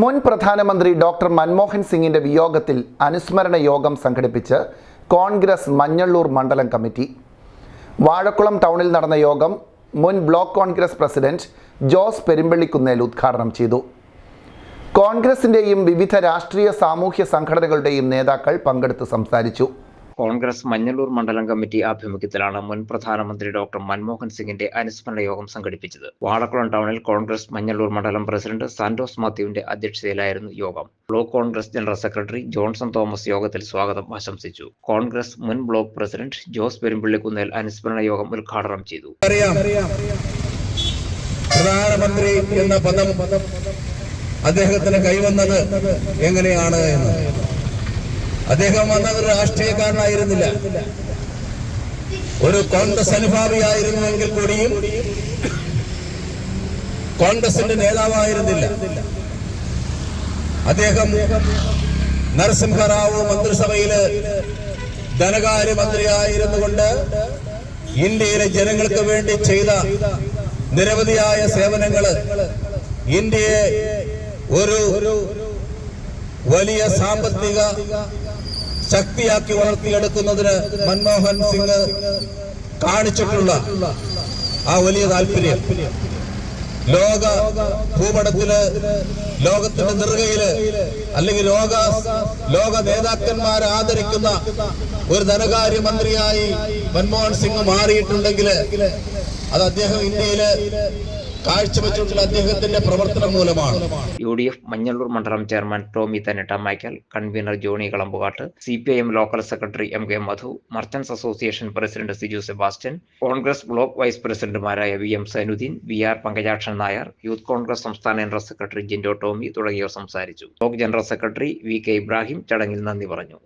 മുൻ പ്രധാനമന്ത്രി ഡോക്ടർ മൻമോഹൻ സിംഗിന്റെ വിയോഗത്തിൽ അനുസ്മരണ യോഗം സംഘടിപ്പിച്ച് കോൺഗ്രസ് മഞ്ഞള്ളൂർ മണ്ഡലം കമ്മിറ്റി. വാഴക്കുളം ടൗണിൽ നടന്ന യോഗം മുൻ block Congress president Jose Perumpallikunnel ഉദ്ഘാടനം ചെയ്തു. കോൺഗ്രസിന്റെയും വിവിധ രാഷ്ട്രീയ സാമൂഹ്യ സംഘടനകളുടെയും നേതാക്കൾ പങ്കെടുത്ത് സംസാരിച്ചു. കോൺഗ്രസ് മഞ്ഞളൂർ മണ്ഡലം കമ്മിറ്റി ആഭിമുഖ്യത്തിലാണ് മുൻ പ്രധാനമന്ത്രി ഡോക്ടർ മൻമോഹൻ സിംഗിന്റെ അനുസ്മരണ യോഗം സംഘടിപ്പിച്ചത്. വാഴക്കുളം ടൗണിൽ കോൺഗ്രസ് മഞ്ഞളൂർ മണ്ഡലം പ്രസിഡന്റ് സാന്റോസ് മാത്യുവിന്റെ അധ്യക്ഷതയിലായിരുന്നു യോഗം. Block Congress general secretary Johnson Thomas യോഗത്തിൽ സ്വാഗതം ആശംസിച്ചു. കോൺഗ്രസ് മുൻ ബ്ലോക്ക് പ്രസിഡന്റ് ജോസ് പെരുമ്പിള്ളിക്കുന്നേൽ അനുസ്മരണ യോഗം ഉദ്ഘാടനം ചെയ്തു. പ്രധാനമന്ത്രി എന്ന പദം അദ്ദേഹത്തിന് കൈവന്നത് എങ്ങനെയാണ് എന്ന്. അദ്ദേഹം വന്നത് രാഷ്ട്രീയക്കാരനായിരുന്നില്ല. ഒരു കോൺഗ്രസ് അനുഭാവിയായിരുന്നുവെങ്കിൽ കൂടിയും കോൺഗ്രസിന്റെ നേതാവായിരുന്നില്ല. അദ്ദേഹം നരസിംഹറാവു മന്ത്രിസഭയിൽ ധനകാര്യമന്ത്രിയായിരുന്നു കൊണ്ട് ഇന്ത്യയിലെ ജനങ്ങൾക്ക് വേണ്ടി ചെയ്ത നിരവധിയായ സേവനങ്ങൾ ഇന്ത്യയെ ഒരു വലിയ സാമ്പത്തിക ശക്തിയാക്കി വളർത്തിയെടുക്കുന്നതിന് മൻമോഹൻ സിംഗ് കാണിച്ചിട്ടുള്ള ആ വലിയ താല്പര്യം. ലോക ഭൂപടത്തിൽ ലോകത്തിന്റെ നെറുകയിൽ അല്ലെങ്കിൽ ലോക ലോക നേതാക്കന്മാരെ ആദരിക്കുന്ന ഒരു ധനകാര്യമന്ത്രിയായി മൻമോഹൻ സിംഗ് മാറിയിട്ടുണ്ടെങ്കിൽ അത് അദ്ദേഹം ഇന്ത്യയിൽ കാഴ്ചവെച്ചിട്ടുള്ള അദ്ദേഹത്തിന്റെ പ്രവർത്തനം മൂലമാണ്. യു ഡി എഫ് മഞ്ഞളൂർ മണ്ഡലം chairman Tomy തന്നിട്ട Michael convener Johny Kalampukattu C P I M local secretary M K Madhu merchants association president Siju Sebastian Congress block vice പ്രസിഡന്റുമാരായ V M Sainuddin V R Pankajakshan Nair youth Congress സംസ്ഥാന general secretary Jindo Tomy തുടങ്ങിയവർ സംസാരിച്ചു. Block general secretary V K Ibrahim ചടങ്ങിൽ നന്ദി പറഞ്ഞു.